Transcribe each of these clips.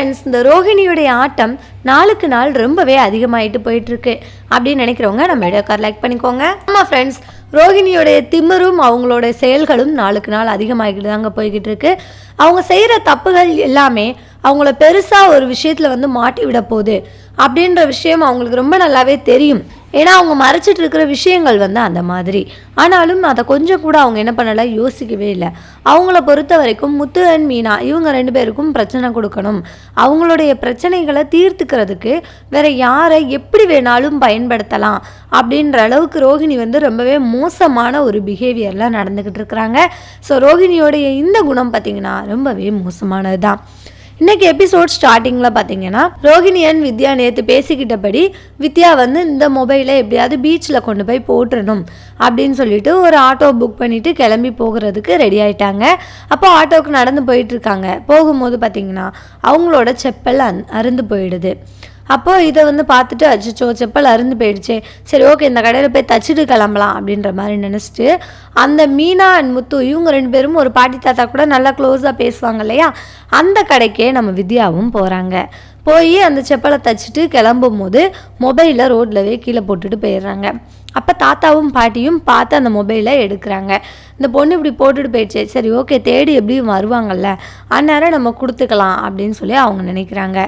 Friends இந்த ரோஹிணியுடைய ஆட்டம் நாளுக்கு நாள் ரொம்பவே அதிகமாயிட்டு போயிட்டு இருக்கு அப்படின்னு நினைக்கிறவங்க நம்ம வீடியோக்கார் லைக் பண்ணிக்கோங்க. ஆமாம் ஃப்ரெண்ட்ஸ் ரோஹிணியோடைய திமிரும் அவங்களோட செயல்களும் நாளுக்கு நாள் அதிகமாகிட்டு தாங்க போய்கிட்டு இருக்கு அவங்க செய்கிற தப்புகள் எல்லாமே அவங்கள பெருசாக ஒரு விஷயத்தில் வந்து மாட்டி விட போகுது. அப்படின்ற விஷயம் அவங்களுக்கு ரொம்ப நல்லாவே தெரியும். ஏன்னா அவங்க மறைச்சிட்டு இருக்கிற விஷயங்கள் வந்து அந்த மாதிரி. ஆனாலும் அதை கொஞ்சம் கூட அவங்க என்ன பண்ணலை யோசிக்கவே இல்லை. அவங்கள பொறுத்த வரைக்கும் முத்து அண்ட் மீனா இவங்க ரெண்டு பேருக்கும் பிரச்சனை கொடுக்கணும். அவங்களுடைய பிரச்சனைகளை தீர்த்துக்கிறதுக்கு வேற யாரை எப்படி வேணாலும் பயன்படுத்தலாம் அப்படின்ற அளவுக்கு ரோஹிணி வந்து ரொம்பவே மோசமான ஒரு பிஹேவியர்லாம் நடந்துக்கிட்டு இருக்கிறாங்க. ஸோ ரோஹிணியோடைய இந்த குணம் பார்த்திங்கன்னா ரொம்பவே மோசமானது தான் இன்னைக்கு எபிசோட் ஸ்டார்டிங்கில் பார்த்தீங்கன்னா ரோஹிணி அண்ட் வித்யா நேற்று பேசிக்கிட்டபடி வித்யா வந்து இந்த மொபைலை எப்படியாவது பீச்சில் கொண்டு போய் போட்டுறணும் அப்படின்னு சொல்லிட்டு ஒரு ஆட்டோ புக் பண்ணிவிட்டு கிளம்பி போகிறதுக்கு ரெடி ஆயிட்டாங்க. அப்போ ஆட்டோவுக்கு நடந்து போயிட்டுருக்காங்க போகும்போது பார்த்தீங்கன்னா அவங்களோட செப்பல் அந் அருந்து போயிடுது. அப்போது இதை வந்து பார்த்துட்டு அச்சோ செப்பல் அருந்து போயிடுச்சே. சரி ஓகே இந்த கடையில் போய் தச்சுட்டு கிளம்பலாம் அப்படின்ற மாதிரி நினச்சிட்டு அந்த மீனா அண்ட் முத்து இவங்க ரெண்டு பேரும் ஒரு பாட்டி தாத்தா கூட நல்லா க்ளோஸாக பேசுவாங்க இல்லையா? அந்த கடைக்கே நம்ம வித்யாவும் போகிறாங்க போய் அந்த செப்பலை தச்சுட்டு கிளம்பும் போது மொபைலை ரோட்லவே கீழே போட்டுட்டு போயிடுறாங்க. அப்போ தாத்தாவும் பாட்டியும் பார்த்து அந்த மொபைலை எடுக்கிறாங்க. இந்த பொண்ணு இப்படி போட்டுட்டு போயிடுச்சு. சரி ஓகே தேடி எப்படியும் வருவாங்கல்ல. அந்நேரம் நம்ம கொடுத்துக்கலாம் அப்படின்னு சொல்லி அவங்க நினைக்கிறாங்க.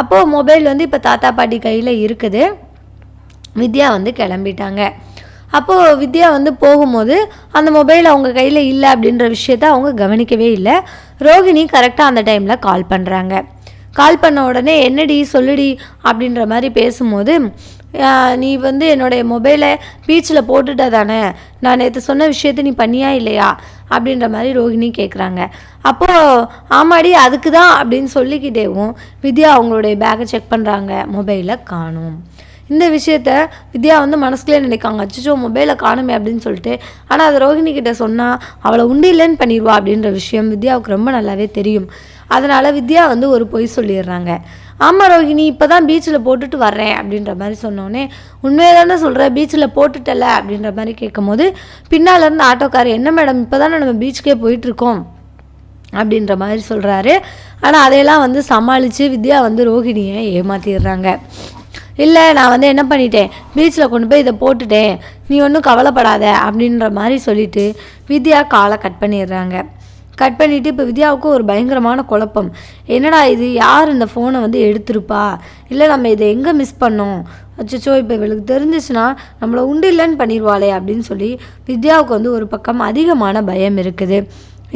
அப்போது மொபைல் வந்து இப்போ தாத்தா பாட்டி கையில் இருக்குது. வித்யா வந்து கிளம்பிட்டாங்க. அப்போது வித்யா வந்து போகும்போது அந்த மொபைல் அவங்க கையில் இல்லை அப்படின்ற விஷயத்த அவங்க கவனிக்கவே இல்லை. ரோகிணி கரெக்டாக அந்த டைமில் கால் பண்ணுறாங்க கால் பண்ண உடனே என்னடி சொல்லுடி அப்படின்ற மாதிரி பேசும்போது நீ வந்து என்னுடைய மொபைலை பீச்சில் போட்டுட்ட தானே? நான் நேற்று சொன்ன விஷயத்த நீ பண்ணியா இல்லையா? அப்படின்ற மாதிரி ரோஹிணி கேட்குறாங்க அப்போது ஆமாடி அதுக்கு தான் அப்படின்னு சொல்லிக்கிட்டேவும் வித்யா அவங்களுடைய பேக்கை செக் பண்ணுறாங்க மொபைலை காணும். இந்த விஷயத்த வித்யா வந்து மனசுக்குள்ளே நினைக்காங்க. அச்சோ மொபைலை காணுமே அப்படின்னு சொல்லிட்டு. ஆனால் அது ரோஹிணி கிட்ட சொன்னால் அவளை உண்டு இல்லைன்னு பண்ணிடுவா அப்படின்ற விஷயம் வித்யாவுக்கு ரொம்ப நல்லாவே தெரியும். அதனால் வித்யா வந்து ஒரு பொய் சொல்லிடுறாங்க. ஆமாம் ரோஹிணி இப்போ தான் பீச்சில் போட்டுட்டு வர்றேன் அப்படின்ற மாதிரி சொன்னோன்னே உண்மையை தானே சொல்கிற பீச்சில் போட்டுட்டல அப்படின்ற மாதிரி கேட்கும்போது பின்னால் இருந்து ஆட்டோக்காரர் என்ன மேடம் இப்போ தானே நம்ம பீச்சுக்கே போயிட்டுருக்கோம்? அப்படின்ற மாதிரி சொல்கிறாரு ஆனால் அதையெல்லாம் வந்து சமாளித்து வித்யா வந்து ரோஹிணியை ஏமாற்றிடுறாங்க இல்லை நான் வந்து என்ன பண்ணிட்டேன்? பீச்சில் கொண்டு போய் இதை போட்டுட்டேன். நீ ஒன்றும் கவலைப்படாத அப்படின்ற மாதிரி சொல்லிவிட்டு வித்யா காலை கட் பண்ணிடுறாங்க. கட் பண்ணிவிட்டு இப்போ வித்யாவுக்கு ஒரு பயங்கரமான குழப்பம். என்னடா இது? யார் இந்த ஃபோனை வந்து எடுத்திருப்பா? இல்லை நம்ம இதை எங்கே மிஸ் பண்ணோம்? அச்சோ இப்போ இவளுக்கு தெரிஞ்சிச்சுன்னா நம்மளை உண்டு இல்லைன்னு பண்ணிடுவாளே அப்படின்னு சொல்லி வித்யாவுக்கு வந்து ஒரு பக்கம் அதிகமான பயம் இருக்குது.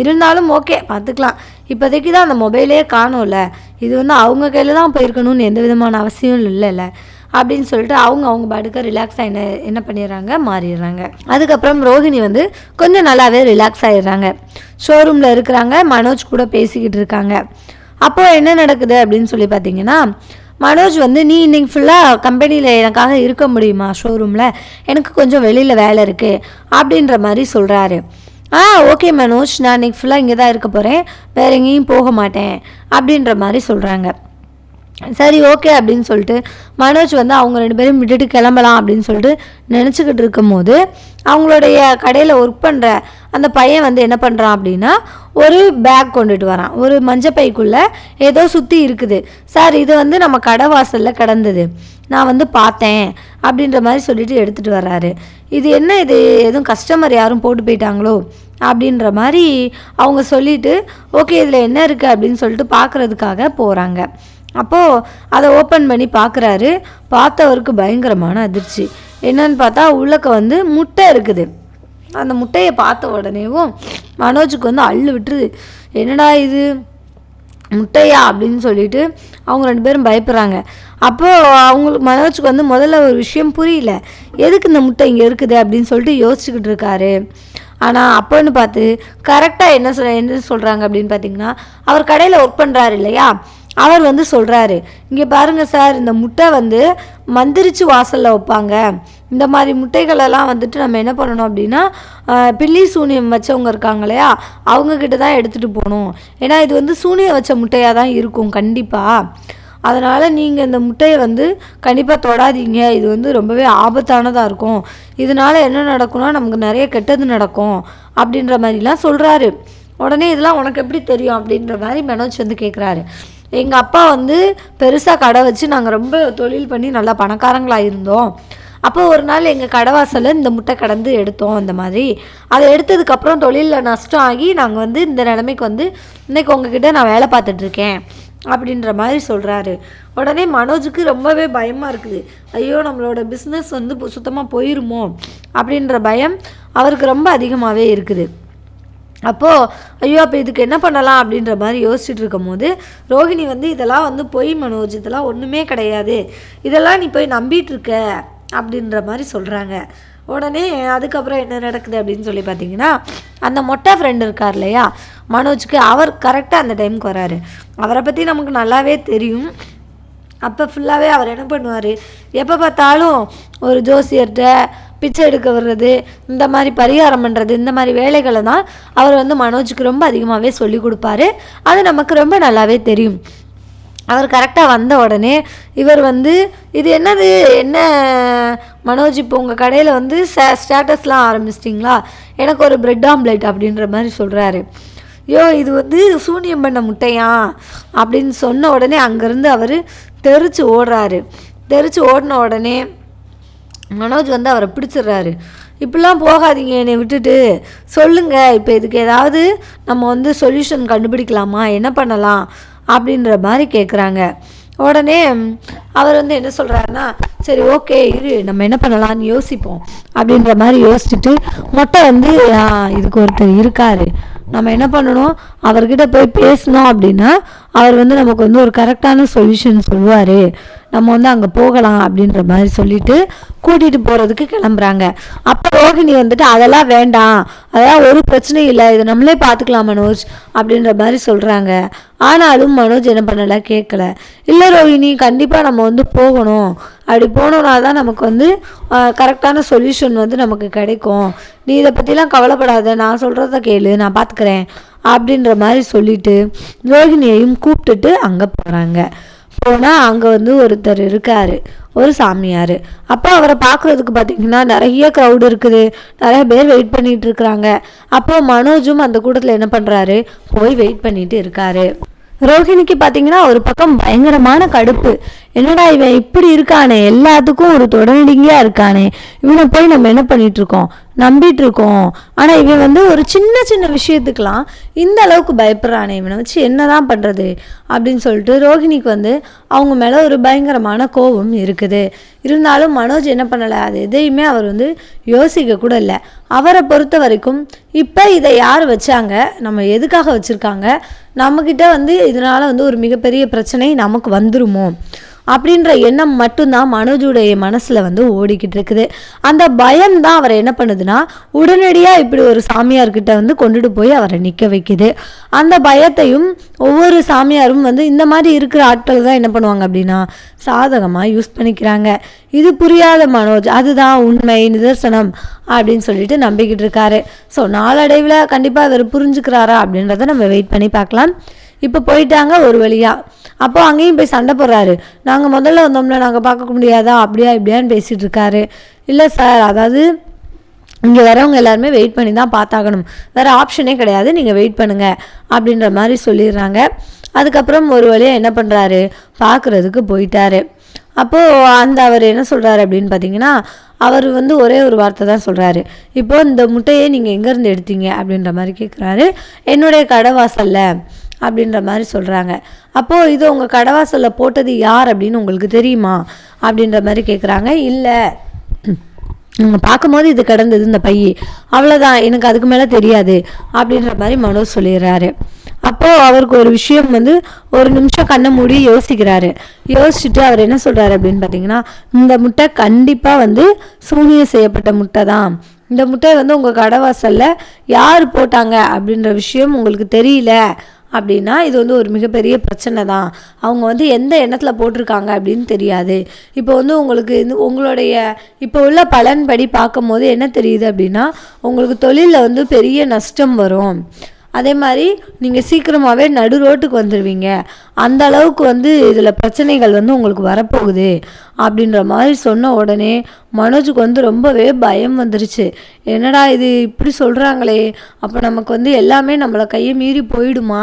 இருந்தாலும் ஓகே பார்த்துக்கலாம். இப்போதைக்கு தான் அந்த மொபைலே காணோம்ல. இது வந்து அவங்க கையில் தான் போயிருக்கணும்னு எந்த விதமான அவசியம் இல்லைல்ல. அப்படின்னு சொல்லிட்டு அவங்க அவங்க பாட்டுக்கு ரிலாக்ஸ் ஆகி என்ன பண்ணிடுறாங்க? மாறிடுறாங்க. அதுக்கப்புறம் ரோஹிணி வந்து கொஞ்சம் நல்லாவே ரிலாக்ஸ் ஆகிடுறாங்க ஷோரூமில் இருக்கிறாங்க. மனோஜ் கூட பேசிக்கிட்டு இருக்காங்க. அப்போ என்ன நடக்குது அப்படின்னு சொல்லி பார்த்தீங்கன்னா மனோஜ் வந்து நீ இன்னைக்கு ஃபுல்லாக கம்பெனியில் எனக்காக இருக்க முடியுமா? ஷோரூமில் எனக்கு கொஞ்சம் வெளியில் வேலை இருக்குது அப்படின்ற மாதிரி சொல்கிறாரு ஆ ஓகே மனோஜ். நான் இன்னைக்கு ஃபுல்லாக இங்கே தான் இருக்க போகிறேன் வேற எங்கேயும் போக மாட்டேன். அப்படின்ற மாதிரி சொல்கிறாங்க சரி ஓகே அப்படின்னு சொல்லிட்டு மனோஜ் வந்து அவங்க ரெண்டு பேரும் விட்டுட்டு கிளம்பலாம் அப்படின்னு சொல்லிட்டு நினச்சிக்கிட்டு இருக்கும்போது அவங்களுடைய கடையில் ஒர்க் பண்ணுற அந்த பையன் வந்து என்ன பண்ணுறான் அப்படின்னா ஒரு பேக் கொண்டுட்டு வரான். ஒரு மஞ்சள் பைக்குள்ளே ஏதோ சுற்றி இருக்குது. சார் இது வந்து நம்ம கடை வாசலில் கிடந்தது. நான் வந்து பார்த்தேன். அப்படின்ற மாதிரி சொல்லிட்டு எடுத்துகிட்டு வர்றாரு. இது என்ன இது? எதுவும் கஸ்டமர் யாரும் போட்டு போயிட்டாங்களோ? அப்படின்ற மாதிரி அவங்க சொல்லிட்டு ஓகே இதில் என்ன இருக்குது அப்படின்னு சொல்லிட்டு பார்க்குறதுக்காக போகிறாங்க அப்போது அதை ஓப்பன் பண்ணி பார்க்குறாரு. பார்த்தவருக்கு பயங்கரமான அதிர்ச்சி. என்னன்னு பார்த்தா உள்ளக்க வந்து முட்டை இருக்குது. அந்த முட்டையை பார்த்த உடனேவும் மனோஜுக்கு வந்து அள்ளு விட்டுருது. என்னடா இது? முட்டையா? அப்படின்னு சொல்லிட்டு அவங்க ரெண்டு பேரும் பயப்படுறாங்க. அப்போது அவங்களுக்கு மனோஜுக்கு வந்து முதல்ல ஒரு விஷயம் புரியல. எதுக்கு இந்த முட்டை இங்கே இருக்குது? அப்படின்னு சொல்லிட்டு யோசிச்சுக்கிட்டு இருக்காரு. ஆனால் அப்போன்னு பார்த்து கரெக்டாக என்ன சொல் என்ன சொல்கிறாங்க அப்படின்னு பார்த்தீங்கன்னா அவர் கடையில் ஒர்க் பண்ணுறாரு இல்லையா? அவர் வந்து சொல்கிறாரு இங்கே பாருங்கள் சார் இந்த முட்டை வந்து மந்திரிச்சு வாசலில் வைப்பாங்க. இந்த மாதிரி முட்டைகளெல்லாம் வந்துட்டு நம்ம என்ன பண்ணணும் அப்படின்னா பில்லி சூனியம் வச்சவங்க இருக்காங்க இல்லையா அவங்கக்கிட்ட தான் எடுத்துகிட்டு போகணும். ஏன்னா இது வந்து சூனியம் வச்ச முட்டையாக தான் இருக்கும் கண்டிப்பாக அதனால் நீங்கள் இந்த முட்டையை வந்து கண்டிப்பாக தொடாதீங்க. இது வந்து ரொம்பவே ஆபத்தானதாக இருக்கும். இதனால் என்ன நடக்கும்னா நமக்கு நிறைய கெட்டது நடக்கும் அப்படின்ற மாதிரிலாம் சொல்கிறாரு உடனே இதெல்லாம் உனக்கு எப்படி தெரியும் அப்படின்ற மாதிரி மனோஜ் வந்து கேட்குறாரு எங்கள் அப்பா வந்து பெருசாக கடை வச்சு நாங்கள் ரொம்ப தொழில் பண்ணி நல்லா பணக்காரங்களாக இருந்தோம். அப்போ ஒரு நாள் எங்கள் கடைவாசலில் இந்த முட்டை கடந்து எடுத்தோம் அந்த மாதிரி. அதை எடுத்ததுக்கப்புறம் தொழிலில் நஷ்டம் ஆகி நாங்கள் வந்து இந்த நிலைமைக்கு வந்து இன்றைக்கி உங்ககிட்ட நான் வேலை பார்த்துட்ருக்கேன் அப்படின்ற மாதிரி சொல்கிறாரு உடனே மனோஜுக்கு ரொம்பவே பயமாக இருக்குது. ஐயோ நம்மளோட பிஸ்னஸ் வந்து சுத்தமாக போயிருமோ அப்படின்ற பயம் அவருக்கு ரொம்ப அதிகமாகவே இருக்குது. அப்போது ஐயோ அப்போ இதுக்கு என்ன பண்ணலாம் அப்படின்ற மாதிரி யோசிச்சுட்டு இருக்கும் போது ரோஹிணி வந்து இதெல்லாம் வந்து பொய் மனோஜ் இதெல்லாம் ஒன்றுமே கிடையாது. இதெல்லாம் நீ போய் நம்பிட்டு இருக்க அப்படின்ற மாதிரி சொல்கிறாங்க உடனே அதுக்கப்புறம் என்ன நடக்குது அப்படின்னு சொல்லி பார்த்தீங்கன்னா அந்த மொட்டை ஃப்ரெண்டு இருக்கார் இல்லையா மனோஜ்க்கு அவர் கரெக்டாக அந்த டைமுக்கு வராரு. அவரை பற்றி நமக்கு நல்லாவே தெரியும். அப்போ ஃபுல்லாகவே அவர் என்ன பண்ணுவார்? எப்போ பார்த்தாலும் ஒரு ஜோசியர்கிட்ட பிச்சை எடுக்க வர்றது இந்த மாதிரி பரிகாரம் பண்ணுறது இந்த மாதிரி வேலைகளை தான் அவர் வந்து மனோஜுக்கு ரொம்ப அதிகமாகவே சொல்லி கொடுப்பாரு. அது நமக்கு ரொம்ப நல்லாவே தெரியும். அவர் கரெக்டாக வந்த உடனே இவர் வந்து இது என்னது? என்ன மனோஜ் இப்போ உங்கள் கடையில் வந்து ஸ்டேட்டஸ்லாம் ஆரம்பிச்சிட்டிங்களா? எனக்கு ஒரு பிரெட் ஆம்லெட் அப்படின்ற மாதிரி சொல்கிறாரு யோ இது வந்து சூனியம் பண்ண முட்டையா? அப்படின்னு சொன்ன உடனே அங்கேருந்து அவர் தெரிச்சு ஓடுறாரு. தெரிச்சு ஓடின உடனே மனோஜ் வந்து அவரை பிடிச்சிடுறாரு. இப்படிலாம் போகாதீங்க என்னை விட்டுட்டு. சொல்லுங்கள் இப்போ இதுக்கு ஏதாவது நம்ம வந்து சொல்யூஷன் கண்டுபிடிக்கலாமா? என்ன பண்ணலாம்? அப்படின்ற மாதிரி கேட்குறாங்க உடனே அவர் வந்து என்ன சொல்கிறாருன்னா சரி ஓகே இரு நம்ம என்ன பண்ணலான்னு யோசிப்போம். அப்படின்ற மாதிரி யோசிச்சுட்டு மொட்டை வந்து இதுக்கு ஒருத்தர் இருக்காரு. நம்ம என்ன பண்ணணும்? அவர்கிட்ட போய் பேசினோம் அப்படின்னா அவர் வந்து நமக்கு வந்து ஒரு கரெக்டான சொல்யூஷன் சொல்லுவார். நம்ம வந்து அங்கே போகலாம் அப்படின்ற மாதிரி சொல்லிட்டு கூட்டிகிட்டு போகிறதுக்கு கிளம்புறாங்க. அப்போ ரோஹிணி வந்துட்டு அதெல்லாம் வேண்டாம். அதெல்லாம் ஒரு பிரச்சனையும் இல்லை. இதை நம்மளே பார்த்துக்கலாம் மனோஜ் அப்படின்ற மாதிரி சொல்கிறாங்க ஆனாலும் மனோஜ் என்ன பண்ணலை? கேட்கல இல்லை ரோஹிணி கண்டிப்பாக நம்ம வந்து போகணும். அப்படி போனோம்னா தான் நமக்கு வந்து கரெக்டான சொல்யூஷன் வந்து நமக்கு கிடைக்கும். நீ இதை பற்றிலாம் கவலைப்படாத. நான் சொல்கிறத கேளு. நான் பார்த்துக்கிறேன் அப்படின்ற மாதிரி சொல்லிட்டு ரோஹிணியையும் கூப்பிட்டுட்டு அங்கே போகிறாங்க போனால் அங்கே வந்து ஒருத்தர் இருக்கார் ஒரு சாமியார். அப்போ அவரை பார்க்குறதுக்கு பார்த்தீங்கன்னா நிறைய க்ரௌடு இருக்குது. நிறைய பேர் வெயிட் பண்ணிகிட்டு இருக்கிறாங்க. அப்போது மனோஜும் அந்த கூட்டத்தில் என்ன பண்ணுறாரு போய் வெயிட் பண்ணிட்டு இருக்காரு. ரோஹிணிக்கு பார்த்தீங்கன்னா ஒரு பக்கம் பயங்கரமான கடுப்பு. என்னடா இவன் இப்படி இருக்கானே? எல்லாத்துக்கும் ஒரு தொடர்நடிகையாக இருக்கானே. இவனை போய் நம்ம என்ன பண்ணிகிட்ருக்கோம் இருக்கோம் நம்பிட்டு இருக்கோம் ஆனால் இவன் வந்து ஒரு சின்ன சின்ன விஷயத்துக்கெலாம் இந்த அளவுக்கு பயப்படுறானே. இவனை வச்சு என்னதான் பண்ணுறது அப்படின்னு சொல்லிட்டு ரோஹிணிக்கு வந்து அவங்க மேலே ஒரு பயங்கரமான கோபம் இருக்குது. இருந்தாலும் மனோஜ் என்ன பண்ணலை? அது எதையுமே அவர் வந்து யோசிக்க கூட இல்லை. அவரை பொறுத்த வரைக்கும் இப்போ இதை யார் வச்சாங்க? நம்ம எதுக்காக வச்சுருக்காங்க? நம்மக்கிட்ட வந்து இதனால் வந்து ஒரு மிகப்பெரிய பிரச்சனை நமக்கு வந்துருமோ? அப்படின்ற எண்ணம் மட்டும்தான் மனோஜுடைய மனசில் வந்து ஓடிக்கிட்டு இருக்குது. அந்த பயம் தான் அவரை என்ன பண்ணுதுன்னா உடனடியாக இப்படி ஒரு சாமியார்கிட்ட வந்து கொண்டுட்டு போய் அவரை நிற்க வைக்குது. அந்த பயத்தையும் ஒவ்வொரு சாமியாரும் வந்து இந்த மாதிரி இருக்கிற ஆட்கள் தான் என்ன பண்ணுவாங்க அப்படின்னா சாதகமாக யூஸ் பண்ணிக்கிறாங்க. இது புரியாத மனோஜ் அதுதான் உண்மை நிதர்சனம் அப்படின்னு சொல்லிட்டு நம்பிக்கிட்டு இருக்காரு. ஸோ நாளடைவில் கண்டிப்பாக அவர் புரிஞ்சுக்கிறாரா அப்படின்றத நம்ம வெயிட் பண்ணி பார்க்கலாம். இப்போ போயிட்டாங்க ஒரு வழியாக அப்போ அங்கேயும் போய் சண்டை போடுறாரு. நாங்கள் முதல்ல வந்தோம்ல நாங்கள் பார்க்க முடியாதா? அப்படியா இப்படியான்னு பேசிகிட்டு இருக்காரு. இல்லை சார் அதாவது இங்கே வரவங்க எல்லாருமே வெயிட் பண்ணி தான் பார்த்தாகணும். வேறு ஆப்ஷனே கிடையாது நீங்கள் வெயிட் பண்ணுங்கள் அப்படின்ற மாதிரி சொல்லிடுறாங்க. அதுக்கப்புறம் ஒரு வழியாக என்ன பண்ணுறாரு பார்க்குறதுக்கு போயிட்டாரு. அப்போது அந்த அவர் என்ன சொல்கிறாரு அப்படின்னு பார்த்தீங்கன்னா அவர் வந்து ஒரே ஒரு வார்த்தை தான் சொல்கிறாரு இப்போது இந்த முட்டையை நீங்கள் எங்கேருந்து எடுத்தீங்க? அப்படின்ற மாதிரி கேட்குறாரு என்னுடைய கடை வாசல்ல அப்படின்ற மாதிரி சொல்கிறாங்க அப்போது இது உங்கள் கடவாசலில் போட்டது யார் அப்படின்னு உங்களுக்கு தெரியுமா? அப்படின்ற மாதிரி கேட்குறாங்க இல்லை. நீங்கள் பார்க்கும்போது இது கிடந்தது இந்த பை அவ்வளோதான் எனக்கு அதுக்கு மேலே தெரியாது. அப்படின்ற மாதிரி மனோஜ் சொல்லிடுறாரு. அப்போது அவருக்கு ஒரு விஷயம் வந்து ஒரு நிமிஷம் கண்ணை மூடி யோசிக்கிறாரு. யோசிச்சுட்டு அவர் என்ன சொல்கிறாரு அப்படின்னு பார்த்தீங்கன்னா இந்த முட்டை கண்டிப்பாக வந்து சூனியம் செய்யப்பட்ட முட்டை தான். இந்த முட்டை வந்து உங்கள் கடவாசலில் யார் போட்டாங்க அப்படின்ற விஷயம் உங்களுக்கு தெரியல. அப்படின்னா இது வந்து ஒரு மிகப்பெரிய பிரச்சனை தான். அவங்க வந்து எந்த எண்ணத்தில் போட்டிருக்காங்க அப்படின்னு தெரியாது. இப்போ வந்து உங்களுக்கு இந்த உங்களுடைய இப்போ உள்ள பலன்படி பார்க்கும்போது என்ன தெரியுது அப்படின்னா உங்களுக்கு தொழிலில் வந்து பெரிய நஷ்டம் வரும். அதே மாதிரி நீங்கள் சீக்கிரமாகவே நடு ரோட்டுக்கு வந்துடுவீங்க அந்த அளவுக்கு வந்து இதில் பிரச்சனைகள் வந்து உங்களுக்கு வரப்போகுது. அப்படின்ற மாதிரி சொன்ன உடனே மனோஜுக்கு வந்து ரொம்பவே பயம் வந்துருச்சு. என்னடா இது இப்படி சொல்கிறாங்களே அப்போ நமக்கு வந்து எல்லாமே நம்மளை கையை மீறி போயிடுமா?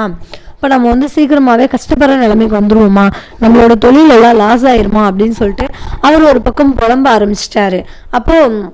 இப்போ நம்ம வந்து சீக்கிரமாகவே கஷ்டப்படுற நிலைமைக்கு வந்துருவோமா? நம்மளோட தொழில் எல்லாம் லாஸ் ஆயிருமா? அப்படின்னு சொல்லிட்டு அவர் ஒரு பக்கம் புலம்ப ஆரம்பிச்சிட்டாரு. அப்போது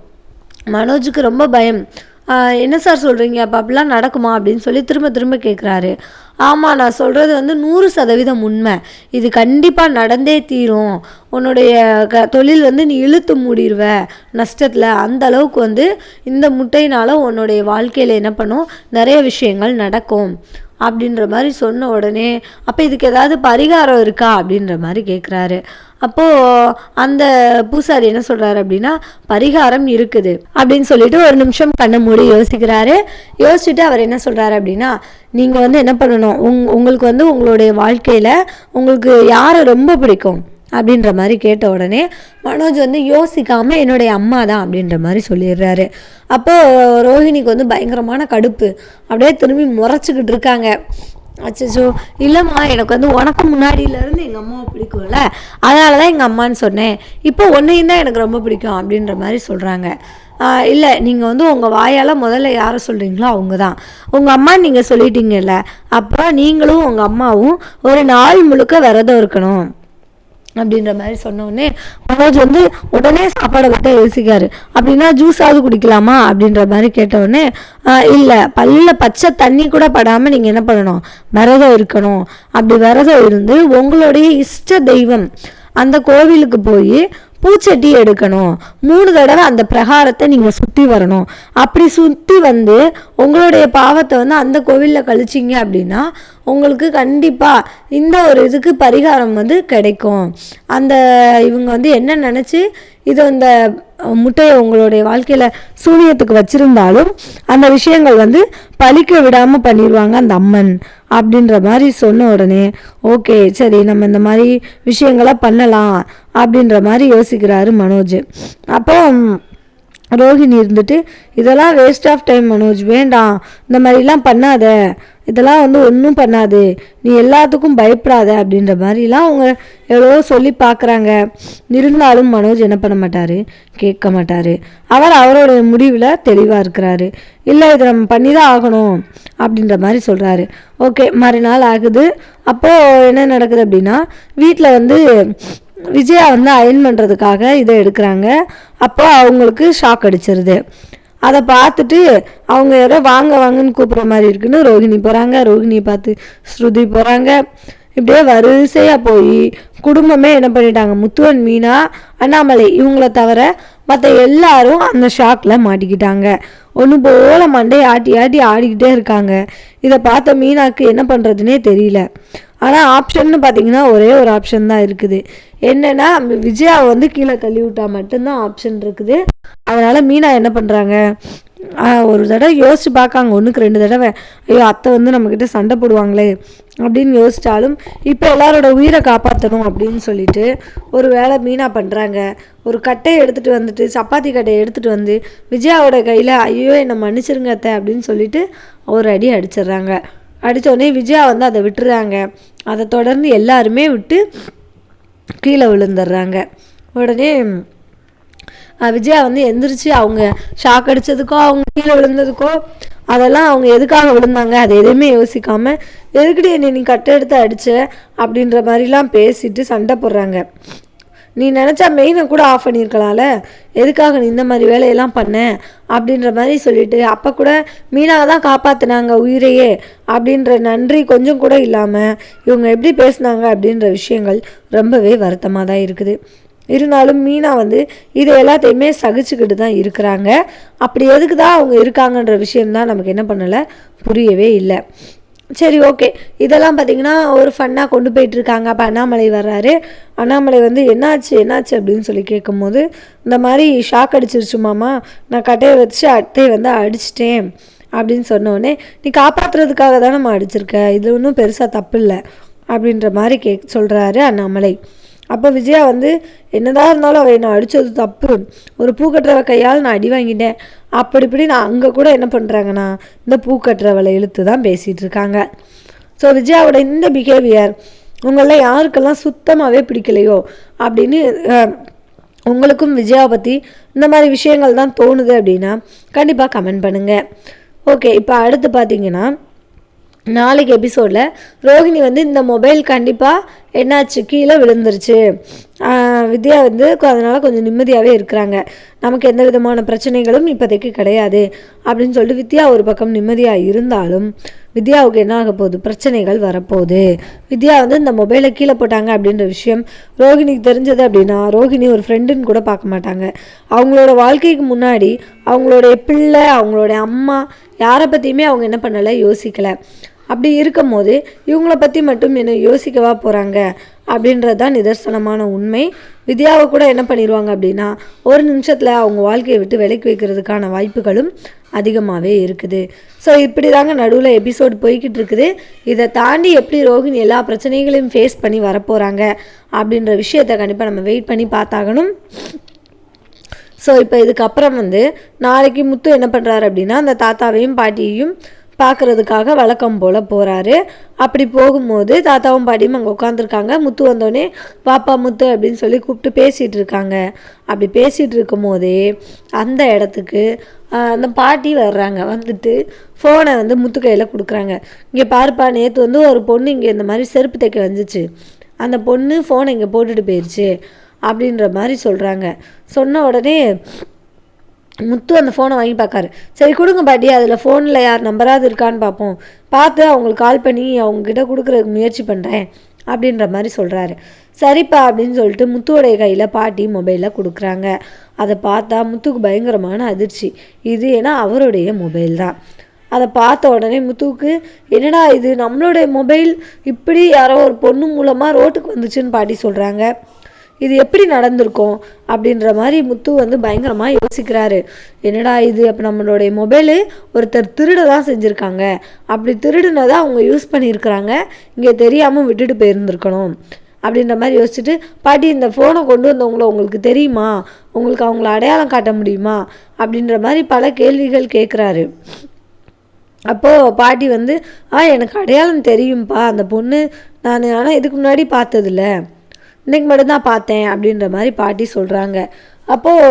மனோஜுக்கு ரொம்ப பயம். என்ன சார் சொல்கிறீங்க அப்போ அப்படிலாம் நடக்குமா? அப்படின்னு சொல்லி திரும்ப திரும்ப கேட்குறாரு ஆமாம் நான் சொல்கிறது வந்து நூறு சதவீதம் உண்மை. இது கண்டிப்பாக நடந்தே தீரும். உன்னுடைய க தொழில் வந்து நீ இழுத்து மூடிடுவ நஷ்டத்தில். அந்த அளவுக்கு வந்து இந்த முட்டையினால் உன்னுடைய வாழ்க்கையில் என்ன பண்ணும்? நிறைய விஷயங்கள் நடக்கும். அப்படின்ற மாதிரி சொன்ன உடனே அப்போ இதுக்கு ஏதாவது பரிகாரம் இருக்கா? அப்படின்ற மாதிரி கேட்குறாரு அப்போது அந்த பூசாரி என்ன சொல்கிறாரு அப்படின்னா பரிகாரம் இருக்குது. அப்படின்னு சொல்லிட்டு ஒரு நிமிஷம் கண்ணை மூடி யோசிக்கிறாரு. யோசிச்சுட்டு அவர் என்ன சொல்கிறாரு அப்படின்னா நீங்கள் வந்து என்ன பண்ணணும்? உங் உங்களுக்கு வந்து உங்களுடைய வாழ்க்கையில் உங்களுக்கு யாரை ரொம்ப பிடிக்கும்? அப்படின்ற மாதிரி கேட்ட உடனே மனோஜ் வந்து யோசிக்காமல் என்னுடைய அம்மா தான் அப்படின்ற மாதிரி சொல்லிடுறாரு. அப்போது ரோஹிணிக்கு வந்து பயங்கரமான கடுப்பு. அப்படியே திரும்பி முறைச்சிக்கிட்டு இருக்காங்க. அச்சோ இல்லைம்மா எனக்கு வந்து உனக்கு முன்னாடியிலேருந்து எங்கள் அம்மாவை பிடிக்கும்ல அதனால தான் எங்கள் அம்மான்னு சொன்னேன். இப்போ உன்னையும் தான் எனக்கு ரொம்ப பிடிக்கும் அப்படின்ற மாதிரி சொல்கிறாங்க இல்லை நீங்கள் வந்து உங்கள் வாயால் முதல்ல யாரை சொல்கிறீங்களோ அவங்க தான் உங்கள் அம்மா நீங்கள் சொல்லிட்டீங்கல்ல அப்போ நீங்களும் உங்கள் அம்மாவும் ஒரு நாள் முழுக்க விரதம் இருக்கணும். அப்படின்ற மாதிரி சொன்ன உடனே மனோஜ் வந்து உடனே சாப்பாடை விட்டு யோசிக்காரு. அப்படின்னா ஜூஸாவது குடிக்கலாமா? அப்படின்ற மாதிரி கேட்ட உடனே இல்லை. பல்ல பச்சை தண்ணி கூட படாமல் நீங்கள் என்ன பண்ணணும்? விரதம் இருக்கணும். அப்படி விரதம் இருந்து உங்களுடைய இஷ்ட தெய்வம் அந்த கோவிலுக்கு போய் பூச்சட்டி எடுக்கணும். மூணு தடவை அந்த பிரகாரத்தை நீங்கள் சுற்றி வரணும். அப்படி சுற்றி வந்து உங்களுடைய பாவத்தை வந்து அந்த கோவிலில் கழிச்சிங்க அப்படின்னா உங்களுக்கு கண்டிப்பாக இந்த ஒரு இதுக்கு பரிகாரம் வந்து கிடைக்கும். அந்த இவங்க வந்து என்ன நினச்சி இது அந்த முட்டையை உங்களுடைய வாழ்க்கையில் சூனியத்துக்கு வச்சுருந்தாலும் அந்த விஷயங்கள் வந்து பழிக்க விடாமல் பண்ணிடுவாங்க அந்த அம்மன். அப்படின்ற மாதிரி சொன்ன உடனே ஓகே சரி நம்ம இந்த மாதிரி விஷயங்களை பண்ணலாம் அப்படின்ற மாதிரி யோசிக்கிறாரு மனோஜ். அப்போ ரோஹிணி இருந்துட்டு இதெல்லாம் வேஸ்ட் ஆஃப் டைம் மனோஜ் வேண்டாம். இந்த மாதிரிலாம் பண்ணாத. இதெல்லாம் வந்து ஒன்றும் பண்ணாது. நீ எல்லாத்துக்கும் பயப்படாத. அப்படின்ற மாதிரிலாம் அவங்க எவ்வளோ சொல்லி பார்க்குறாங்க. இருந்தாலும் மனோஜ் என்ன பண்ண மாட்டார்? கேட்க மாட்டார். அவர் அவரோட முடிவில் தெளிவாக இருக்கிறாரு. இல்லை இதை நம்ம பண்ணி தான் ஆகணும். அப்படின்ற மாதிரி சொல்கிறாரு ஓகே மறுநாள் ஆகுது. அப்போது என்ன நடக்குது அப்படின்னா வீட்டில் வந்து விஜயா வந்து அயன் பண்ணுறதுக்காக இதை எடுக்கிறாங்க. அப்போ அவங்களுக்கு ஷாக் அடிச்சிருது. அதை பார்த்துட்டு அவங்க யாரோ வாங்க வாங்கன்னு கூப்பிட்ற மாதிரி இருக்குன்னு ரோஹிணி போகிறாங்க ரோஹிணியை பார்த்து ஸ்ருதி போகிறாங்க இப்படியே வரிசையாக போய் குடும்பமே என்ன பண்ணிட்டாங்க? முத்துவன் மீனா அண்ணாமலை இவங்கள தவிர மற்ற எல்லாரும் அந்த ஷாக்கில் மாட்டிக்கிட்டாங்க. ஒன்று போல மண்டையை ஆட்டி ஆட்டி ஆடிக்கிட்டே இருக்காங்க. இதை பார்த்த மீனாக்கு என்ன பண்ணுறதுனே தெரியல. ஆனால் ஆப்ஷன்னு பார்த்தீங்கன்னா ஒரே ஒரு ஆப்ஷன் தான் இருக்குது. என்னென்னா விஜயாவை வந்து கீழே தள்ளி விட்டால் மட்டும்தான் ஆப்ஷன் இருக்குது. அதனால் மீனா என்ன பண்ணுறாங்க ஒரு தடவை யோசிச்சு பார்க்காங்க ஒன்றுக்கு ரெண்டு தடவை. ஐயோ அத்தை வந்து நம்மக்கிட்ட சண்டை போடுவாங்களே அப்படின்னு யோசித்தாலும் இப்போ எல்லாரோட உயிரை காப்பாற்றணும் அப்படின்னு சொல்லிட்டு ஒரு வேலை மீனா பண்ணுறாங்க ஒரு கட்டையை எடுத்துகிட்டு வந்துட்டு சப்பாத்தி கட்டையை எடுத்துகிட்டு வந்து விஜயாவோட கையில் ஐயோ என்னை மன்னிச்சிருங்க அத்தை அப்படின்னு சொல்லிட்டு ஒரு அடி அடிச்சிடுறாங்க. அடித்தோடனே விஜயா வந்து அதை விட்டுறாங்க. அதை தொடர்ந்து எல்லாருமே விட்டு கீழே விழுந்துடுறாங்க. உடனே விஜயா வந்து எந்திரிச்சு அவங்க ஷாக் அடித்ததுக்கோ அவங்க கீழே விழுந்ததுக்கோ அதெல்லாம் அவங்க எதுக்காக விழுந்தாங்க? அதை எதுவுமே யோசிக்காமல் எதுக்கிட்டே என்னை நீ கட்டை எடுத்து அடிச்ச? அப்படின்ற மாதிரிலாம் பேசிட்டு சண்டை போடுறாங்க. நீ நினச்சா மெயினை கூட ஆஃப் பண்ணியிருக்கலாம்ல? எதுக்காக நீ இந்த மாதிரி வேலையெல்லாம் பண்ண? அப்படின்ற மாதிரி சொல்லிட்டு அப்போ கூட மீனாவை தான் காப்பாற்றினாங்க உயிரையே. அப்படின்ற நன்றி கொஞ்சம் கூட இல்லாமல் இவங்க எப்படி பேசுனாங்க அப்படின்ற விஷயங்கள் ரொம்பவே வருத்தமாக தான் இருக்குது. இருந்தாலும் மீனா வந்து இதை எல்லாத்தையுமே சகிச்சுக்கிட்டு தான் இருக்கிறாங்க. அப்படி எதுக்கு தான் அவங்க இருக்காங்கன்ற விஷயம்தான் நமக்கு என்ன பண்ணலை? புரியவே இல்லை. சரி ஓகே இதெல்லாம் பார்த்தீங்கன்னா ஒரு ஃபன்னாக கொண்டு போயிட்டுருக்காங்க. அப்போ அண்ணாமலை வர்றாரு. அண்ணாமலை வந்து என்னாச்சு என்னாச்சு? அப்படின்னு சொல்லி கேட்கும்போது இந்த மாதிரி ஷாக் அடிச்சிருச்சு மாமா. நான் கட்டையை வச்சு அட்டையை வந்து அடிச்சிட்டேன். அப்படின்னு சொன்னோடனே நீ காப்பாற்றுறதுக்காக தான் நம்ம அடிச்சிருக்க? இது ஒன்றும் பெருசாக தப்பு இல்லை அப்படின்ற மாதிரி கேக் சொல்கிறாரு அண்ணாமலை. அப்போ விஜயா வந்து என்னதான் இருந்தாலும் அவள் என்னை அடித்தது தப்பு. ஒரு பூக்கட்டுறவ கையால் நான் அடி வாங்கிட்டேன். அப்படி இப்படி நான் அங்கே கூட என்ன பண்ணுறாங்கன்னா இந்த பூக்கட்டுறவளை இழுத்து தான் பேசிகிட்டு இருக்காங்க. ஸோ விஜயாவோட இந்த பிஹேவியர் உங்களில் யாருக்கெல்லாம் சுத்தமாகவே பிடிக்கலையோ அப்படின்னு உங்களுக்கும் விஜயாவை பற்றி இந்த மாதிரி விஷயங்கள் தான் தோணுது அப்படின்னா கண்டிப்பாக கமெண்ட் பண்ணுங்கள் ஓகே இப்போ அடுத்து பார்த்தீங்கன்னா நாளைக்கு எபிசோடில் ரோஹிணி வந்து இந்த மொபைல் கண்டிப்பாக என்னாச்சு? கீழே விழுந்துருச்சு. வித்யா வந்து அதனால் கொஞ்சம் நிம்மதியாகவே இருக்கிறாங்க. நமக்கு எந்த விதமான பிரச்சனைகளும் இப்போதைக்கு கிடையாது அப்படின்னு சொல்லிட்டு வித்யா ஒரு பக்கம் நிம்மதியாக இருந்தாலும் வித்யாவுக்கு என்ன ஆக போகுது? பிரச்சனைகள் வரப்போகுது. வித்யா வந்து இந்த மொபைலை கீழே போட்டாங்க அப்படின்ற விஷயம் ரோஹிணிக்கு தெரிஞ்சது அப்படின்னா ரோஹிணி ஒரு ஃப்ரெண்டுன்னு கூட பார்க்க மாட்டாங்க. அவங்களோட வாழ்க்கைக்கு முன்னாடி அவங்களுடைய பிள்ளை அவங்களுடைய அம்மா யாரை பற்றியுமே அவங்க என்ன பண்ணலை? யோசிக்கலை. அப்படி இருக்கும்போது இவங்கள பற்றி மட்டும் என்ன யோசிக்கவா போகிறாங்க அப்படின்றது தான் நிதர்சனமான உண்மை. வித்யாவை கூட என்ன பண்ணிடுவாங்க அப்படின்னா ஒரு நிமிஷத்தில் அவங்க வாழ்க்கையை விட்டு விலக்கி வைக்கிறதுக்கான வாய்ப்புகளும் அதிகமாகவே இருக்குது. ஸோ இப்படி தாங்க நடுவில் எபிசோட் போய்கிட்டு இருக்குது. இதை தாண்டி எப்படி ரோஹிணி எல்லா பிரச்சனைகளையும் ஃபேஸ் பண்ணி வரப்போகிறாங்க அப்படின்ற விஷயத்தை கண்டிப்பாக நம்ம வெயிட் பண்ணி பார்த்தாகணும். ஸோ இப்போ இதுக்கப்புறம் வந்து நாளைக்கு முத்து என்ன பண்ணுறாரு அப்படின்னா அந்த தாத்தாவையும் பாட்டியையும் பார்க்குறதுக்காக வழக்கம் போல் போகிறாரு அப்படி போகும்போது தாத்தாவும் பாட்டியும் அங்கே உட்காந்துருக்காங்க முத்து வந்தோடனே பாப்பா முத்து அப்படின்னு சொல்லி கூப்பிட்டு பேசிகிட்டு இருக்காங்க அப்படி பேசிகிட்டு இருக்கும் போதே அந்த இடத்துக்கு அந்த பாட்டி வர்றாங்க. வந்துட்டு ஃபோனை வந்து முத்து கையில் கொடுக்குறாங்க. இங்கே பாருப்பா நேற்று வந்து ஒரு பொண்ணு இங்கே இந்த மாதிரி செருப்பு தைக்க வந்துச்சு. அந்த பொண்ணு ஃபோனை இங்கே போட்டுட்டு போயிடுச்சு அப்படின்ற மாதிரி சொல்கிறாங்க சொன்ன உடனே முத்து அந்த ஃபோனை வாங்கி பார்க்காரு. சரி கொடுங்க பாட்டி அதில் ஃபோனில் யார் நம்பராவது இருக்கான்னு பார்ப்போம். பார்த்து அவங்களுக்கு கால் பண்ணி அவங்கக்கிட்ட கொடுக்குறதுக்கு முயற்சி பண்ணுறேன் அப்படின்ற மாதிரி சொல்கிறாரு சரிப்பா அப்படின்னு சொல்லிட்டு முத்துவோடைய கையில் பாட்டி மொபைலில் கொடுக்குறாங்க. அதை பார்த்தா முத்துக்கு பயங்கரமான அதிர்ச்சி. இது ஏன்னா அவருடைய மொபைல் தான். அதை பார்த்த உடனே முத்துவுக்கு என்னடா இது? நம்மளுடைய மொபைல் இப்படி யாரோ ஒரு பொண்ணு மூலமாக ரோட்டுக்கு வந்துச்சுன்னு பாட்டி சொல்கிறாங்க இது எப்படி நடந்திருக்கும் அப்படின்ற மாதிரி முத்து வந்து பயங்கரமாக யோசிக்கிறாரு. என்னடா இது? அப்போ நம்மளுடைய மொபைலு ஒருத்தர் திருட தான் செஞ்சுருக்காங்க. அப்படி திருடுனதை அவங்க யூஸ் பண்ணியிருக்கிறாங்க. இங்கே தெரியாமல் விட்டுட்டு போயிருந்திருக்கணும். அப்படின்ற மாதிரி யோசிச்சுட்டு பாட்டி இந்த ஃபோனை கொண்டு வந்தவங்கள உங்களுக்கு தெரியுமா? உங்களுக்கு அவங்கள அடையாளம் காட்ட முடியுமா? அப்படின்ற மாதிரி பல கேள்விகள் கேட்குறாரு அப்போது பாட்டி வந்து ஆ எனக்கு அடையாளம் தெரியும்ப்பா அந்த பொண்ணு நான் ஆனால் இதுக்கு முன்னாடி பார்த்ததில்ல. இன்னைக்கு மட்டும்தான் பார்த்தேன் அப்படின்ற மாதிரி பாட்டி சொல்கிறாங்க அப்போது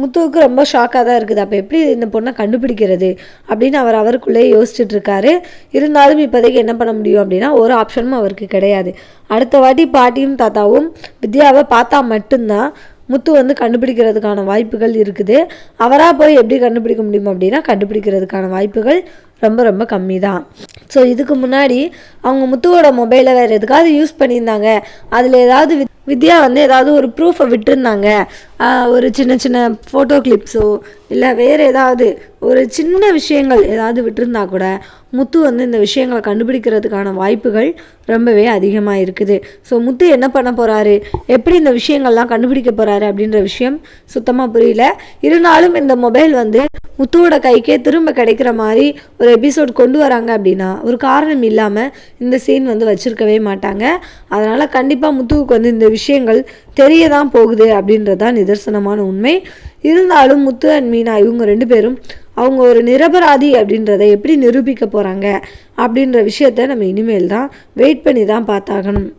முத்துவுக்கு ரொம்ப ஷாக்காக தான் இருக்குது. அப்போ எப்படி இந்த பொண்ணை கண்டுபிடிக்கிறது அப்படின்னு அவர் அவருக்குள்ளேயே யோசிச்சுட்டு இருக்காரு. இருந்தாலும் இப்போதைக்கு என்ன பண்ண முடியும் அப்படின்னா ஒரு ஆப்ஷனும் அவருக்கு கிடையாது. அடுத்த வாட்டி பாட்டியும் தாத்தாவும் வித்யாவை பார்த்தா மட்டும்தான் முத்து வந்து கண்டுபிடிக்கிறதுக்கான வாய்ப்புகள் இருக்குது. அவராக போய் எப்படி கண்டுபிடிக்க முடியும் அப்படின்னா கண்டுபிடிக்கிறதுக்கான வாய்ப்புகள் ரொம்ப ரொம்ப கம்மி தான் ஸோ இதுக்கு முன்னாடி அவங்க முத்துவோட மொபைலை வேறு எதுக்காவது யூஸ் பண்ணியிருந்தாங்க. அதில் ஏதாவது வித்யா வந்து ஏதாவது ஒரு ப்ரூஃபை விட்டுருந்தாங்க. ஒரு சின்ன சின்ன ஃபோட்டோ கிளிப்ஸோ இல்லை வேறு ஏதாவது ஒரு சின்ன விஷயங்கள் ஏதாவது விட்டுருந்தா கூட முத்து வந்து இந்த விஷயங்களை கண்டுபிடிக்கிறதுக்கான வாய்ப்புகள் ரொம்பவே அதிகமாக இருக்குது. ஸோ முத்து என்ன பண்ண போகிறாரு எப்படி இந்த விஷயங்கள்லாம் கண்டுபிடிக்க போகிறாரு அப்படின்ற விஷயம் சுத்தமாக புரியல. இருந்தாலும் இந்த மொபைல் வந்து முத்துவோட கைக்கே திரும்ப கிடைக்கிற மாதிரி ஒரு எபிசோட் கொண்டு வராங்க அப்படின்னா ஒரு காரணம் இல்லாமல் இந்த சீன் வந்து வச்சுருக்கவே மாட்டாங்க. அதனால் கண்டிப்பாக முத்துவுக்கு வந்து இந்த விஷயங்கள் தெரிய தான் போகுது அப்படின்றதான் நிதர்சனமான உண்மை. இருந்தாலும் முத்து அண்ட் மீனா இவங்க ரெண்டு பேரும் அவங்க ஒரு நிரபராதி அப்படின்றத எப்படி நிரூபிக்க போகிறாங்க அப்படின்ற விஷயத்த நம்ம இனிமேல் தான் வெயிட் பண்ணி தான் பார்த்தாகணும்.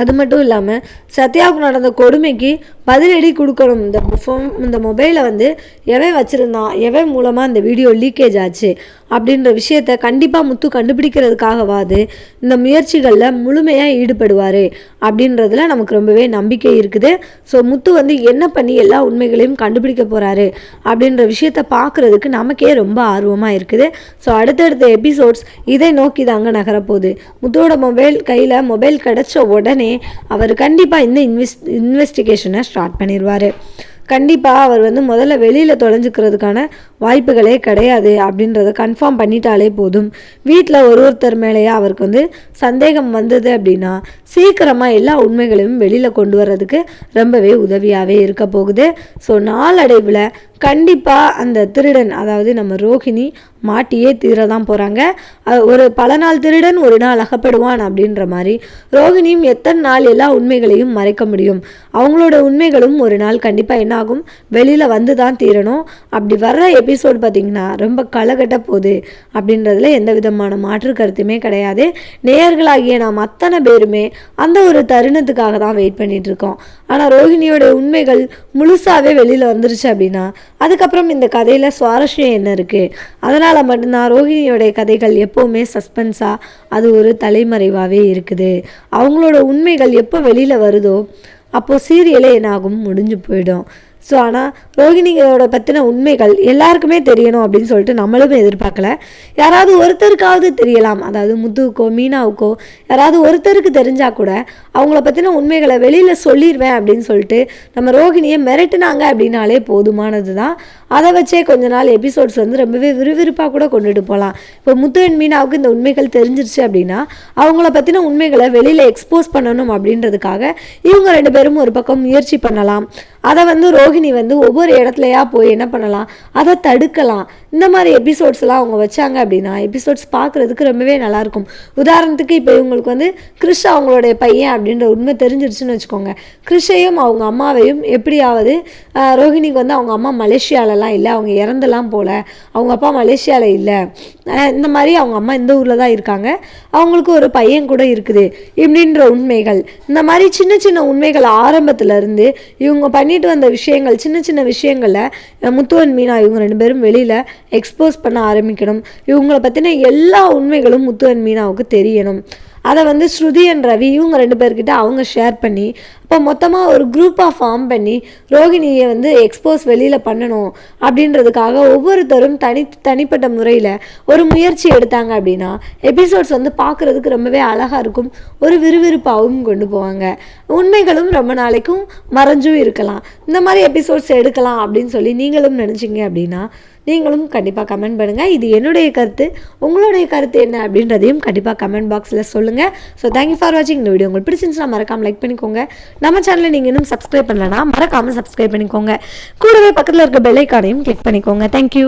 அது மட்டும் இல்லாமல் சத்யாவுக்கு நடந்த கொடுமைக்கு பதிலடி கொடுக்கணும். இந்த ஃபோன் இந்த மொபைலை வந்து எவன் வச்சுருந்தான் எவன் மூலமாக இந்த வீடியோ லீக்கேஜ் ஆச்சு அப்படின்ற விஷயத்த கண்டிப்பாக முத்து கண்டுபிடிக்கிறதுக்காகவாது இந்த முயற்சிகளில் முழுமையாக ஈடுபடுவார் அப்படின்றதுல நமக்கு ரொம்பவே நம்பிக்கை இருக்குது. ஸோ முத்து வந்து என்ன பண்ணி எல்லா உண்மைகளையும் கண்டுபிடிக்க போகிறாரு அப்படின்ற விஷயத்த பார்க்குறதுக்கு நமக்கே ரொம்ப ஆர்வமாக இருக்குது. ஸோ அடுத்தடுத்த எபிசோட்ஸ் இதை நோக்கி தாங்க நகரப்போகுது. முத்துவோட மொபைல் கையில் மொபைல் கிடச்ச உடனே அவர் கண்டிப்பாக இந்த இன்வெஸ்ட் இன்வெஸ்டிகேஷனை ஸ்டார்ட் பண்ணிடுவார் கண்டிப்பாக அவர் வந்து முதல்ல வெளியில் தொலைஞ்சிக்கிறதுக்கான வாய்ப்புகளே கிடையாது அப்படின்றத கன்ஃபார்ம் பண்ணிட்டாலே போதும். வீட்டில் ஒரு ஒருத்தர் மேலேயே அவருக்கு வந்து சந்தேகம் வந்தது அப்படின்னா சீக்கிரமாக எல்லா உண்மைகளையும் வெளியில் கொண்டு வர்றதுக்கு ரொம்பவே உதவியாகவே இருக்க போகுது. ஸோ நாளடைவில் கண்டிப்பாக அந்த திருடன் அதாவது நம்ம ரோஹிணி மாட்டியே தீர தான் போகிறாங்க ஒரு பல நாள் திருடன் ஒரு நாள் அகப்படுவான் அப்படின்ற மாதிரி ரோஹிணியும் எத்தனை நாள் எல்லா உண்மைகளையும் மறைக்க முடியும்? அவங்களோட உண்மைகளும் ஒரு நாள் கண்டிப்பாக என்னாகும்? வெளியில் வந்து தான் தீரணும். அப்படி வர்ற எபிசோட் பார்த்திங்கன்னா ரொம்ப களகட்ட போகுது அப்படின்றதுல எந்த விதமான மாற்று கருத்துமே கிடையாது. நேயர்களாகிய நாம் அத்தனை பேருமே அந்த ஒரு தருணத்துக்காக தான் வெயிட் பண்ணிட்டு இருக்கோம். ஆனால் ரோஹிணியோட உண்மைகள் முழுசாகவே வெளியில் வந்துருச்சு அப்படின்னா அதுக்கப்புறம் இந்த கதையில் சுவாரஸ்யம் என்ன இருக்குது அதனால் மட்டும்தான் ரோஹிணியோடைய கதைகள் எப்போவுமே சஸ்பென்ஸாக அது ஒரு தலைமறைவாகவே இருக்குது. அவங்களோட உண்மைகள் எப்போ வெளியில் வருதோ அப்போது சீரியலே என்னாகும் முடிஞ்சு போயிடும். ஸோ ஆனால் ரோகிணியோட பற்றின உண்மைகள் எல்லாருக்குமே தெரியணும் அப்படின்னு சொல்லிட்டு நம்மளும் எதிர்பார்க்கல. யாராவது ஒருத்தருக்காவது தெரியலாம். அதாவது முத்துவுக்கோ மீனாவுக்கோ யாராவது ஒருத்தருக்கு தெரிஞ்சால் கூட அவங்கள பற்றின உண்மைகளை வெளியில் சொல்லிடுவேன் அப்படின்னு சொல்லிட்டு நம்ம ரோகிணியை மிரட்டினாங்க அப்படின்னாலே போதுமானது தான் அதை வச்சே கொஞ்ச நாள் எபிசோட்ஸ் வந்து ரொம்பவே விறுவிறுப்பாக கூட கொண்டுட்டு போகலாம் இப்போ முத்து அண்ட் மீனாவுக்கு இந்த உண்மைகள் தெரிஞ்சிருச்சு அப்படின்னா அவங்கள பற்றின உண்மைகளை வெளியில் எக்ஸ்போஸ் பண்ணணும் அப்படின்றதுக்காக இவங்க ரெண்டு பேரும் ஒரு பக்கம் முயற்சி பண்ணலாம். அதை வந்து ரோஹிணி வந்து ஒவ்வொரு இடத்துலையா போய் என்ன பண்ணலாம்? அதை தடுக்கலாம். இந்த மாதிரி எபிசோட்ஸ்லாம் அவங்க வச்சாங்க அப்படின்னா எபிசோட்ஸ் பார்க்குறதுக்கு ரொம்பவே நல்லாயிருக்கும் உதாரணத்துக்கு இப்போ இவங்களுக்கு வந்து கிறிஷ் அவங்களுடைய பையன் அப்படின்ற உண்மை தெரிஞ்சிருச்சுன்னு வச்சுக்கோங்க. கிறிஷையும் அவங்க அம்மாவையும் எப்படியாவது ரோஹிணிக்கு வந்து அவங்க அம்மா மலேசியாலலாம் இல்லை அவங்க இறந்தெல்லாம் போல. அவங்க அப்பா மலேசியாவில் இல்லை. ஆஹ், இந்த மாதிரி அவங்க அம்மா இந்த ஊரில் தான் இருக்காங்க. அவங்களுக்கு ஒரு பையன் கூட இருக்குது. இப்படின்ற உண்மைகள். இந்த மாதிரி சின்ன சின்ன உண்மைகள் ஆரம்பத்துல இருந்து இவங்க பண்ணிட்டு வந்த விஷயங்கள் சின்ன சின்ன விஷயங்களை முத்துவன் மீனா இவங்க ரெண்டு பேரும் வெளியில் எக்ஸ்போஸ் பண்ண ஆரம்பிக்கணும். இவங்கள பற்றின எல்லா உண்மைகளும் முத்துவன் மீனாவுக்கு தெரியணும். அதை வந்து ஸ்ருதி அண்ட் ரவி இவங்க ரெண்டு பேர்கிட்ட அவங்க ஷேர் பண்ணி அப்போ மொத்தமாக ஒரு குரூப்பாக ஃபார்ம் பண்ணி ரோகிணியை வந்து எக்ஸ்போஸ் வெளியில் பண்ணணும் அப்படின்றதுக்காக ஒவ்வொருத்தரும் தனி தனிப்பட்ட முறையில் ஒரு முயற்சி எடுத்தாங்க அப்படின்னா எபிசோட்ஸ் வந்து பார்க்குறதுக்கு ரொம்பவே அழகாக இருக்கும். ஒரு விறுவிறுப்பாகவும் கொண்டு போவாங்க. உண்மைகளும் ரொம்ப நாளைக்கும் மறைஞ்சும் இருக்கலாம். இந்த மாதிரி எபிசோட்ஸ் எடுக்கலாம் அப்படின்னு சொல்லி நீங்களும் நினச்சிங்க அப்படின்னா நீங்களும் கண்டிப்பாக கமெண்ட் பண்ணுங்கள் இது என்னுடைய கருத்து. உங்களுடைய கருத்து என்ன அப்படின்றதையும் கண்டிப்பாக கமெண்ட் பாக்ஸில் சொல்லுங்கள் ஸோ தேங்க்யூ ஃபார் வாட்சிங் இந்த வீடியோ உங்களுக்கு பிடிச்சிருந்துச்சுன்னா மறக்காமல் லைக் பண்ணிக்கோங்க. நம்ம சேனலில் நீங்கள் இன்னும் சப்ஸ்கிரைப் பண்ணலன்னா மறக்காமல் சப்ஸ்கிரைப் பண்ணிக்கோங்க. கூடவே பக்கத்தில் இருக்க பெல் ஐக்கானையும் கிளிக் பண்ணிக்கோங்க. தேங்க்யூ